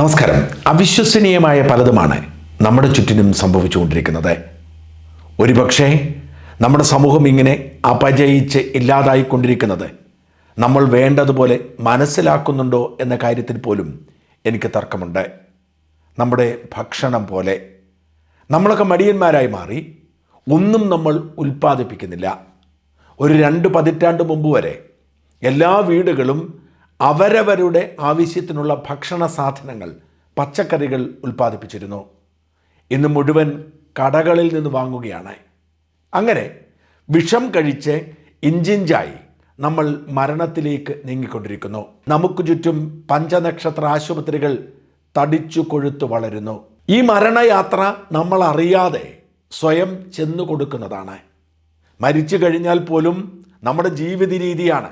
നമസ്കാരം. അവിശ്വസനീയമായ പലതുമാണ് നമ്മുടെ ചുറ്റിനും സംഭവിച്ചുകൊണ്ടിരിക്കുന്നത്. ഒരുപക്ഷെ നമ്മുടെ സമൂഹം ഇങ്ങനെ അപജയിച്ച് ഇല്ലാതായിക്കൊണ്ടിരിക്കുന്നത് നമ്മൾ വേണ്ടതുപോലെ മനസ്സിലാക്കുന്നുണ്ടോ എന്ന കാര്യത്തിൽ പോലും എനിക്ക് തർക്കമുണ്ട്. നമ്മുടെ ഭക്ഷണം പോലെ. നമ്മളൊക്കെ മടിയന്മാരായി മാറി. ഒന്നും നമ്മൾ ഉൽപ്പാദിപ്പിക്കുന്നില്ല. ഒരു രണ്ട് പതിറ്റാണ്ട് മുമ്പ് വരെ എല്ലാ വീടുകളും അവരവരുടെ ആവശ്യത്തിനുള്ള ഭക്ഷണ സാധനങ്ങൾ പച്ചക്കറികൾ ഉൽപ്പാദിപ്പിച്ചിരുന്നു. ഇന്ന് മുഴുവൻ കടകളിൽ നിന്ന് വാങ്ങുകയാണ്. അങ്ങനെ വിഷം കഴിച്ച് ഇഞ്ചിഞ്ചായി നമ്മൾ മരണത്തിലേക്ക് നീങ്ങിക്കൊണ്ടിരിക്കുന്നു. നമുക്ക് ചുറ്റും പഞ്ചനക്ഷത്ര ആശുപത്രികൾ തടിച്ചു കൊഴുത്തു വളരുന്നു. ഈ മരണയാത്ര നമ്മൾ അറിയാതെ സ്വയം ചെന്നു കൊടുക്കുന്നതാണ് മരിച്ചു കഴിഞ്ഞാൽ പോലും നമ്മുടെ ജീവിത രീതിയാണ്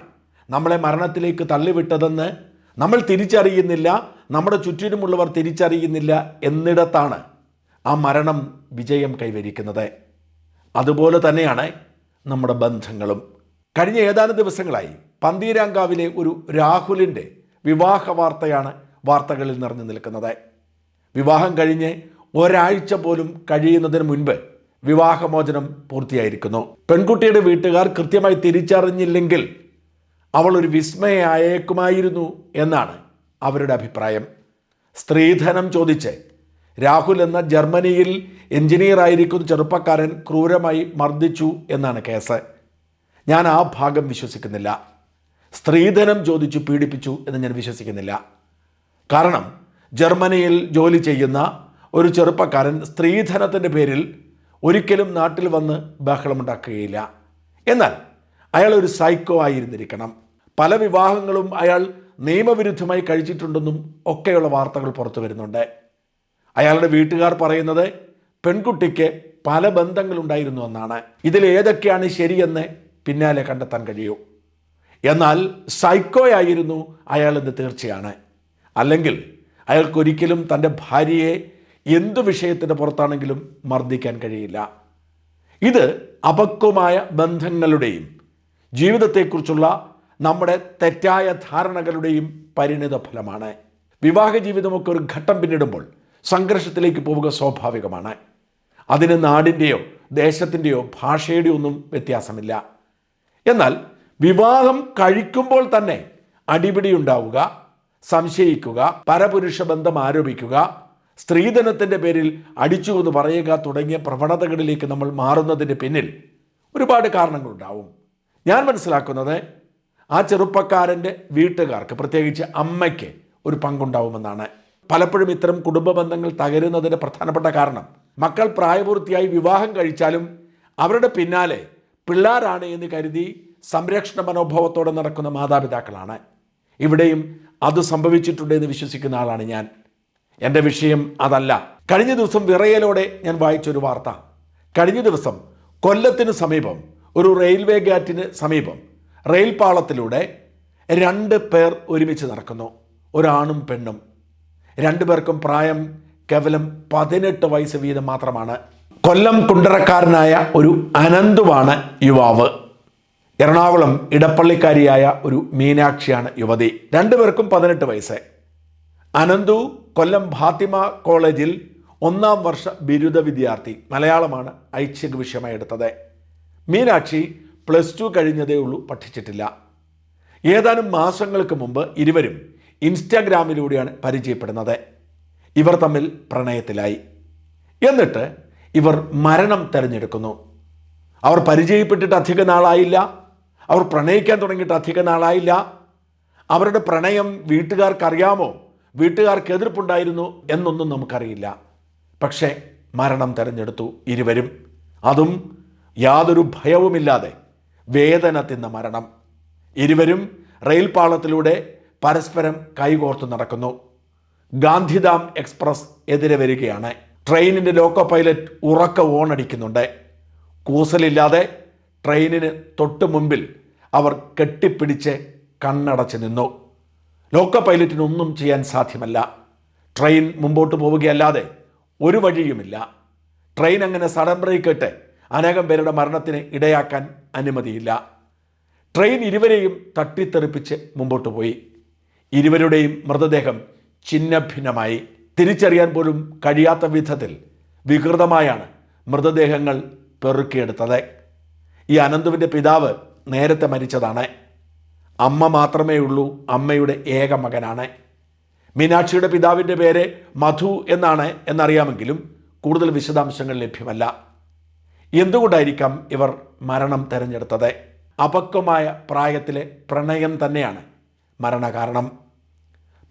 നമ്മളെ മരണത്തിലേക്ക് തള്ളിവിട്ടതെന്ന് നമ്മൾ തിരിച്ചറിയുന്നില്ല നമ്മുടെ ചുറ്റിനുമുള്ളവർ തിരിച്ചറിയുന്നില്ല എന്നിടത്താണ് ആ മരണം വിജയം കൈവരിക്കുന്നത്. അതുപോലെ തന്നെയാണ് നമ്മുടെ ബന്ധങ്ങളും. കഴിഞ്ഞ ഏതാനും ദിവസങ്ങളായി പന്തീരാങ്കാവിലെ ഒരു രാഹുലിന്റെ വിവാഹ വാർത്തയാണ് വാർത്തകളിൽ നിറഞ്ഞു നിൽക്കുന്നത്. വിവാഹം കഴിഞ്ഞ് ഒരാഴ്ച പോലും കഴിയുന്നതിന് മുൻപ് വിവാഹമോചനം പൂർത്തിയായിരിക്കുന്നു. പെൺകുട്ടിയുടെ വീട്ടുകാർ കൃത്യമായി തിരിച്ചറിഞ്ഞില്ലെങ്കിൽ അവൾ ഒരു വിസ്മയായേക്കുമായിരുന്നു എന്നാണ് അവരുടെ അഭിപ്രായം. സ്ത്രീധനം ചോദിച്ച് രാഹുൽ എന്ന ജർമ്മനിയിൽ എഞ്ചിനീയർ ആയിരിക്കുന്ന ചെറുപ്പക്കാരൻ ക്രൂരമായി മർദ്ദിച്ചു എന്നാണ് കേസ്. ഞാൻ ആ ഭാഗം വിശ്വസിക്കുന്നില്ല. സ്ത്രീധനം ചോദിച്ചു പീഡിപ്പിച്ചു എന്ന് ഞാൻ വിശ്വസിക്കുന്നില്ല. കാരണം ജർമ്മനിയിൽ ജോലി ചെയ്യുന്ന ഒരു ചെറുപ്പക്കാരൻ സ്ത്രീധനത്തിന്റെ പേരിൽ ഒരിക്കലും നാട്ടിൽ വന്ന് ബഹളമുണ്ടാക്കുകയില്ല. എന്നാൽ അയാൾ ഒരു സൈക്കോ ആയിരുന്നിരിക്കണം. പല വിവാഹങ്ങളും അയാൾ നിയമവിരുദ്ധമായി കഴിച്ചിട്ടുണ്ടെന്നും ഒക്കെയുള്ള വാർത്തകൾ പുറത്തു വരുന്നുണ്ട്. അയാളുടെ വീട്ടുകാർ പറയുന്നത് പെൺകുട്ടിക്ക് പല ബന്ധങ്ങളുണ്ടായിരുന്നു എന്നാണ്. ഇതിൽ ഏതൊക്കെയാണ് ശരിയെന്ന് പിന്നാലെ കണ്ടെത്താൻ കഴിയൂ. എന്നാൽ സൈക്കോയായിരുന്നു അയാളെന്ന് തീർച്ചയാണ്. അല്ലെങ്കിൽ അയാൾക്കൊരിക്കലും തന്റെ ഭാര്യയെ എന്തു വിഷയത്തിന്റെ പുറത്താണെങ്കിലും മർദ്ദിക്കാൻ കഴിയില്ല. ഇത് അപക്വമായ ബന്ധങ്ങളുടെയും ജീവിതത്തെക്കുറിച്ചുള്ള നമ്മുടെ തെറ്റായ ധാരണകളുടെയും പരിണിത ഫലമാണ്. വിവാഹ ജീവിതമൊക്കെ ഒരു ഘട്ടം പിന്നിടുമ്പോൾ സംഘർഷത്തിലേക്ക് പോവുക സ്വാഭാവികമാണ്. അതിന് നാടിന്റെയോ ദേശത്തിന്റെയോ ഭാഷയുടെയോ ഒന്നും വ്യത്യാസമില്ല. എന്നാൽ വിവാഹം കഴിക്കുമ്പോൾ തന്നെ അടിപിടി ഉണ്ടാവുക സംശയിക്കുക പരപുരുഷ ബന്ധം ആരോപിക്കുക സ്ത്രീധനത്തിന്റെ പേരിൽ അടിച്ചു എന്ന് പറയുക തുടങ്ങിയ പ്രവണതകളിലേക്ക് നമ്മൾ മാറുന്നതിന്റെ പിന്നിൽ ഒരുപാട് കാരണങ്ങളുണ്ടാവും. ഞാൻ മനസ്സിലാക്കുന്നത് ആ ചെറുപ്പക്കാരന്റെ വീട്ടുകാർക്ക് പ്രത്യേകിച്ച് അമ്മയ്ക്ക് ഒരു പങ്കുണ്ടാവുമെന്നാണ്. പലപ്പോഴും ഇത്തരം കുടുംബ ബന്ധങ്ങൾ തകരുന്നതിന്റെ പ്രധാനപ്പെട്ട കാരണം മക്കൾ പ്രായപൂർത്തിയായി വിവാഹം കഴിച്ചാലും അവരുടെ പിന്നാലെ പിള്ളേരാണ് എന്ന് കരുതി സംരക്ഷണ മനോഭാവത്തോടെ നടക്കുന്ന മാതാപിതാക്കളാണ്. ഇവിടെയും അത് സംഭവിച്ചിട്ടുണ്ട് എന്ന് വിശ്വസിക്കുന്ന ആളാണ് ഞാൻ. എന്റെ വിഷയം അതല്ല. കഴിഞ്ഞ ദിവസം വിറയലോടെ ഞാൻ വായിച്ചൊരു വാർത്ത. കഴിഞ്ഞ ദിവസം കൊല്ലത്തിന് സമീപം ഒരു റെയിൽവേ ഗേറ്റിന് സമീപം റെയിൽ പാളത്തിലൂടെ രണ്ട് പേർ ഒരുമിച്ച് നടക്കുന്നു. ഒരാണും പെണ്ണും. രണ്ടു പേർക്കും പ്രായം കേവലം പതിനെട്ട് വയസ്സ് വീതം മാത്രമാണ്. കൊല്ലം കുണ്ടറക്കാരനായ ഒരു അനന്തുവാണ് യുവാവ്. എറണാകുളം ഇടപ്പള്ളിക്കാരിയായ ഒരു മീനാക്ഷിയാണ് യുവതി. രണ്ടുപേർക്കും പതിനെട്ട് വയസ്സ്. അനന്തു കൊല്ലം ഫാത്തിമ കോളേജിൽ ഒന്നാം വർഷ ബിരുദ വിദ്യാർത്ഥി. മലയാളമാണ് ഐച്ഛിക വിഷയമായി എടുത്തത് മീനാക്ഷി പ്ലസ് ടു കഴിഞ്ഞതേ ഉള്ളൂ പഠിച്ചിട്ടില്ല. ഏതാനും മാസങ്ങൾക്ക് മുമ്പ് ഇരുവരും ഇൻസ്റ്റാഗ്രാമിലൂടെയാണ് പരിചയപ്പെടുന്നത്. ഇവർ തമ്മിൽ പ്രണയത്തിലായി. എന്നിട്ട് ഇവർ മരണം തിരഞ്ഞെടുക്കുന്നു. അവർ പരിചയപ്പെട്ടിട്ട് അധിക നാളായില്ല. അവർ പ്രണയിക്കാൻ തുടങ്ങിയിട്ട് അധിക നാളായില്ല. അവരുടെ പ്രണയം വീട്ടുകാർക്കറിയാമോ? വീട്ടുകാർക്ക് എതിർപ്പുണ്ടായിരുന്നു എന്നൊന്നും നമുക്കറിയില്ല. പക്ഷേ മരണം തിരഞ്ഞെടുത്തു ഇരുവരും. അതും യാതൊരു ഭയവുമില്ലാതെ വേദന തിന്ന മരണം. ഇരുവരും റെയിൽ പാളത്തിലൂടെ പരസ്പരം കൈകോർത്ത് നടക്കുന്നു. ഗാന്ധിധാം എക്സ്പ്രസ് എതിരെ വരികയാണ്. ട്രെയിനിന്റെ ലോക്കോ പൈലറ്റ് ഉറക്ക ഓണടിക്കുന്നുണ്ട്. കൂസലില്ലാതെ ട്രെയിനിന് തൊട്ട് മുമ്പിൽ അവർ കെട്ടിപ്പിടിച്ച് കണ്ണടച്ച് നിന്നു. ലോക്കോ പൈലറ്റിനൊന്നും ചെയ്യാൻ സാധ്യമല്ല. ട്രെയിൻ മുമ്പോട്ട് പോവുകയല്ലാതെ ഒരു വഴിയുമില്ല. ട്രെയിൻ അങ്ങനെ സഡൻ ബ്രേക്ക് അനേകം പേരുടെ മരണത്തിന് ഇടയാക്കാൻ അനുമതിയില്ല. ട്രെയിൻ ഇരുവരെയും തട്ടിത്തെറിപ്പിച്ച് മുമ്പോട്ട് പോയി. ഇരുവരുടെയും മൃതദേഹം ഛിന്നഭിന്നമായി. തിരിച്ചറിയാൻ പോലും കഴിയാത്ത വിധത്തിൽ വികൃതമായാണ് മൃതദേഹങ്ങൾ പെറുക്കിയെടുത്തത്. ഈ അനന്തുവിന്റെ പിതാവ് നേരത്തെ മരിച്ചതാണ്. അമ്മ മാത്രമേ ഉള്ളൂ അമ്മയുടെ ഏക മകനാണ്. മീനാക്ഷിയുടെ പിതാവിന്റെ പേര് മധു എന്നാണ് എന്നറിയാമെങ്കിലും കൂടുതൽ വിശദാംശങ്ങൾ ലഭ്യമല്ല. എന്തുകൊണ്ടായിരിക്കാം ഇവർ മരണം തിരഞ്ഞെടുത്തത്? അപക്വമായ പ്രായത്തിലെ പ്രണയം തന്നെയാണ് മരണകാരണം.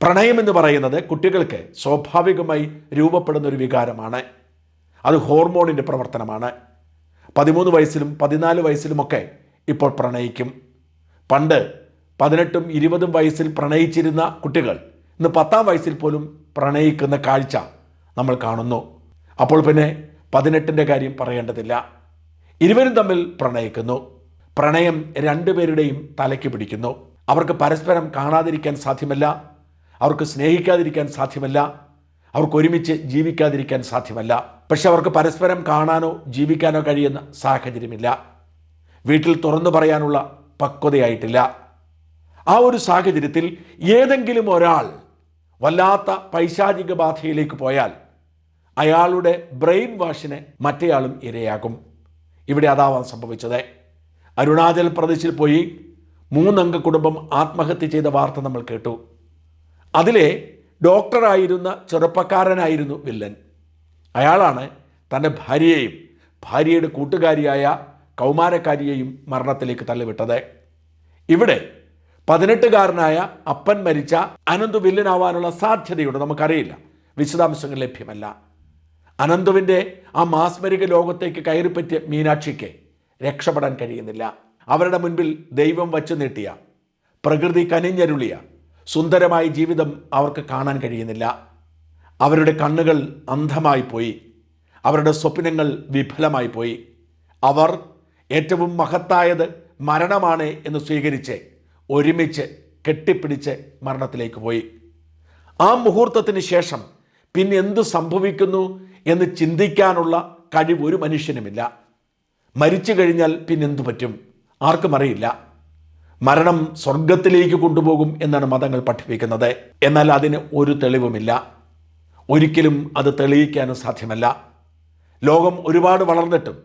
പ്രണയം എന്ന് പറയുന്നത് കുട്ടികൾക്ക് സ്വാഭാവികമായി രൂപപ്പെടുന്ന ഒരു വികാരമാണ്. അത് ഹോർമോണിന്റെ പ്രവർത്തനമാണ്. പതിമൂന്ന് വയസ്സിലും പതിനാല് വയസ്സിലുമൊക്കെ ഇപ്പോൾ പ്രണയിക്കും. പണ്ട് പതിനെട്ടും ഇരുപതും വയസ്സിൽ പ്രണയിച്ചിരുന്ന കുട്ടികൾ ഇന്ന് പത്താം വയസ്സിൽ പോലും പ്രണയിക്കുന്ന കാഴ്ച നമ്മൾ കാണുന്നു. അപ്പോൾ പിന്നെ പതിനെട്ടിന്റെ കാര്യം പറയേണ്ടതില്ല. ഇരുവരും തമ്മിൽ പ്രണയിക്കുന്നു. പ്രണയം രണ്ടുപേരുടെയും തലയ്ക്ക് പിടിക്കുന്നു. അവർക്ക് പരസ്പരം കാണാതിരിക്കാൻ സാധ്യമല്ല. അവർക്ക് സ്നേഹിക്കാതിരിക്കാൻ സാധ്യമല്ല. അവർക്ക് ഒരുമിച്ച് ജീവിക്കാതിരിക്കാൻ സാധ്യമല്ല. പക്ഷെ അവർക്ക് പരസ്പരം കാണാനോ ജീവിക്കാനോ കഴിയുന്ന സാഹചര്യമില്ല. വീട്ടിൽ തുറന്നു പറയാനുള്ള പക്വതയായിട്ടില്ല. ആ ഒരു സാഹചര്യത്തിൽ ഏതെങ്കിലും ഒരാൾ വല്ലാത്ത പൈശാചിക ബാധയിലേക്ക് പോയാൽ അയാളുടെ ബ്രെയിൻ വാഷിന് മറ്റേയാളും ഇരയാകും ഇവിടെ അതാവാൻ സംഭവിച്ചത്. അരുണാചൽ പ്രദേശിൽ പോയി മൂന്നംഗ കുടുംബം ആത്മഹത്യ ചെയ്ത വാർത്ത നമ്മൾ കേട്ടു. അതിലെ ഡോക്ടറായിരുന്ന ചെറുപ്പക്കാരനായിരുന്നു വില്ലൻ. അയാളാണ് തന്റെ ഭാര്യയെയും ഭാര്യയുടെ കൂട്ടുകാരിയായ കൗമാരക്കാരിയെയും മരണത്തിലേക്ക് തള്ളിവിട്ടത്. ഇവിടെ പതിനെട്ടുകാരനായ അപ്പൻ മരിച്ച അനന്തു വില്ലനാവാനുള്ള സാധ്യതയുണ്ട്. നമുക്കറിയില്ല. വിശദാംശങ്ങൾ ലഭ്യമല്ല. അനന്തുവിന്റെ ആ മാസ്മരിക ലോകത്തേക്ക് കയറിപ്പറ്റിയ മീനാക്ഷിക്ക് രക്ഷപ്പെടാൻ കഴിയുന്നില്ല. അവരുടെ മുൻപിൽ ദൈവം വച്ചു നീട്ടിയ പ്രകൃതി കനിഞ്ഞരുളിയ സുന്ദരമായ ജീവിതം അവർക്ക് കാണാൻ കഴിയുന്നില്ല. അവരുടെ കണ്ണുകൾ അന്ധമായി പോയി. അവരുടെ സ്വപ്നങ്ങൾ വിഫലമായി പോയി. അവർ ഏറ്റവും മഹത്തായത് മരണമാണ് എന്ന് സ്വീകരിച്ച് ഒരുമിച്ച് കെട്ടിപ്പിടിച്ച് മരണത്തിലേക്ക് പോയി. ആ മുഹൂർത്തത്തിന് ശേഷം പിന്നെ എന്ത് സംഭവിക്കുന്നു എന്ന് ചിന്തിക്കാനുള്ള കഴിവ് ഒരു മനുഷ്യനുമില്ല. മരിച്ചു കഴിഞ്ഞാൽ പിന്നെന്തു പറ്റും? ആർക്കും അറിയില്ല. മരണം സ്വർഗത്തിലേക്ക് കൊണ്ടുപോകും എന്നാണ് മതങ്ങൾ പഠിപ്പിക്കുന്നത്. എന്നാൽ അതിന് ഒരു തെളിവുമില്ല. ഒരിക്കലും അത് തെളിയിക്കാനും സാധ്യമല്ല. ലോകം ഒരുപാട് വളർന്നിട്ടും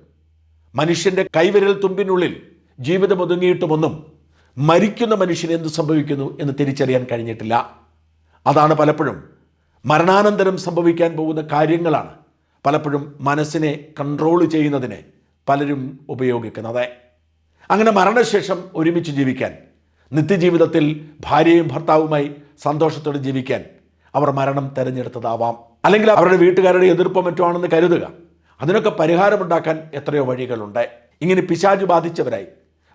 മനുഷ്യന്റെ കൈവിരൽ തുമ്പിനുള്ളിൽ ജീവിതം ഒതുങ്ങിയിട്ടുമൊന്നും മരിക്കുന്ന മനുഷ്യന് എന്ത് സംഭവിക്കുന്നു എന്ന് തിരിച്ചറിയാൻ കഴിഞ്ഞിട്ടില്ല. അതാണ് പലപ്പോഴും മരണാനന്തരം സംഭവിക്കാൻ പോകുന്ന കാര്യങ്ങളാണ് പലപ്പോഴും മനസ്സിനെ കൺട്രോൾ ചെയ്യുന്നതിന് പലരും ഉപയോഗിക്കുന്നത് അങ്ങനെ മരണശേഷം ഒരുമിച്ച് ജീവിക്കാൻ നിത്യജീവിതത്തിൽ ഭാര്യയും ഭർത്താവുമായി സന്തോഷത്തോടെ ജീവിക്കാൻ അവർ മരണം തിരഞ്ഞെടുത്തതാവാം. അല്ലെങ്കിൽ അവരുടെ വീട്ടുകാരുടെ എതിർപ്പോ മറ്റോ ആണെന്ന് കരുതുക. അതിനൊക്കെ പരിഹാരമുണ്ടാക്കാൻ എത്രയോ വഴികളുണ്ട്. ഇങ്ങനെ പിശാചു ബാധിച്ചവരായി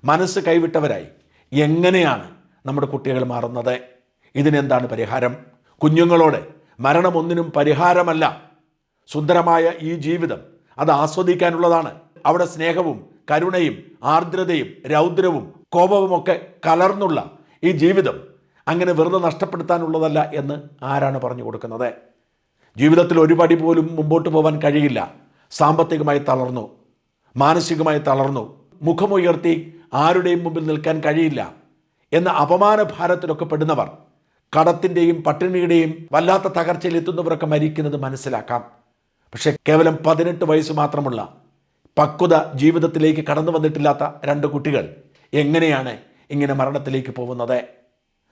മനസ്സ് കൈവിട്ടവരായി എങ്ങനെയാണ് നമ്മുടെ കുട്ടികൾ മാറുന്നത്? ഇതിനെന്താണ് പരിഹാരം? കുഞ്ഞുങ്ങളോട് മരണം ഒന്നിനും പരിഹാരമല്ല. സുന്ദരമായ ഈ ജീവിതം അത് ആസ്വദിക്കാനുള്ളതാണ്. അവിടെ സ്നേഹവും കരുണയും ആർദ്രതയും രൗദ്രവും കോപവുമൊക്കെ കലർന്നുള്ള ഈ ജീവിതം അങ്ങനെ വെറുതെ നഷ്ടപ്പെടുത്താനുള്ളതല്ല എന്ന് ആരാണ് പറഞ്ഞു കൊടുക്കുന്നത്? ജീവിതത്തിൽ ഒരു പടി പോലും മുമ്പോട്ട് പോകാൻ കഴിയില്ല. സാമ്പത്തികമായി തളർന്നു. മാനസികമായി തളർന്നു. മുഖമുയർത്തി ആരുടെയും മുമ്പിൽ നിൽക്കാൻ കഴിയില്ല എന്ന അപമാന ഭാരത്തിലൊക്കെ പെടുന്നവർ കടത്തിന്റെയും പട്ടിണിയുടെയും വല്ലാത്ത തകർച്ചയിൽ എത്തുന്നവരൊക്കെ മരിക്കുന്നത് മനസ്സിലാക്കാം. പക്ഷെ കേവലം പതിനെട്ട് വയസ്സ് മാത്രമുള്ള പക്വത ജീവിതത്തിലേക്ക് കടന്നു വന്നിട്ടില്ലാത്ത രണ്ട് കുട്ടികൾ എങ്ങനെയാണ് ഇങ്ങനെ മരണത്തിലേക്ക് പോകുന്നത്?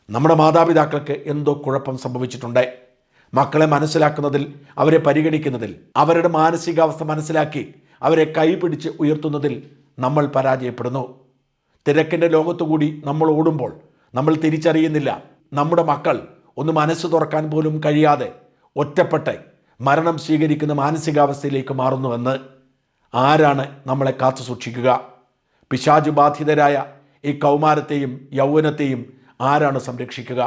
നമ്മുടെ മാതാപിതാക്കൾക്ക് എന്തോ കുഴപ്പം സംഭവിച്ചിട്ടുണ്ട്. മക്കളെ മനസ്സിലാക്കുന്നതിൽ അവരെ പരിഗണിക്കുന്നതിൽ അവരുടെ മാനസികാവസ്ഥ മനസ്സിലാക്കി അവരെ കൈപിടിച്ച് ഉയർത്തുന്നതിൽ നമ്മൾ പരാജയപ്പെടുന്നു. തിരക്കിന്റെ ലോകത്തുകൂടി നമ്മൾ ഓടുമ്പോൾ നമ്മൾ തിരിച്ചറിയുന്നില്ല. നമ്മുടെ മക്കൾ ഒന്ന് മനസ്സ് തുറക്കാൻ പോലും കഴിയാതെ ഒറ്റപ്പെട്ട് മരണം സ്വീകരിക്കുന്ന മാനസികാവസ്ഥയിലേക്ക് മാറുന്നുവെന്ന് ആരാണ് നമ്മളെ കാത്തു സൂക്ഷിക്കുക? പിശാചു ബാധിതരായ ഈ കൗമാരത്തെയും യൗവനത്തെയും ആരാണ് സംരക്ഷിക്കുക?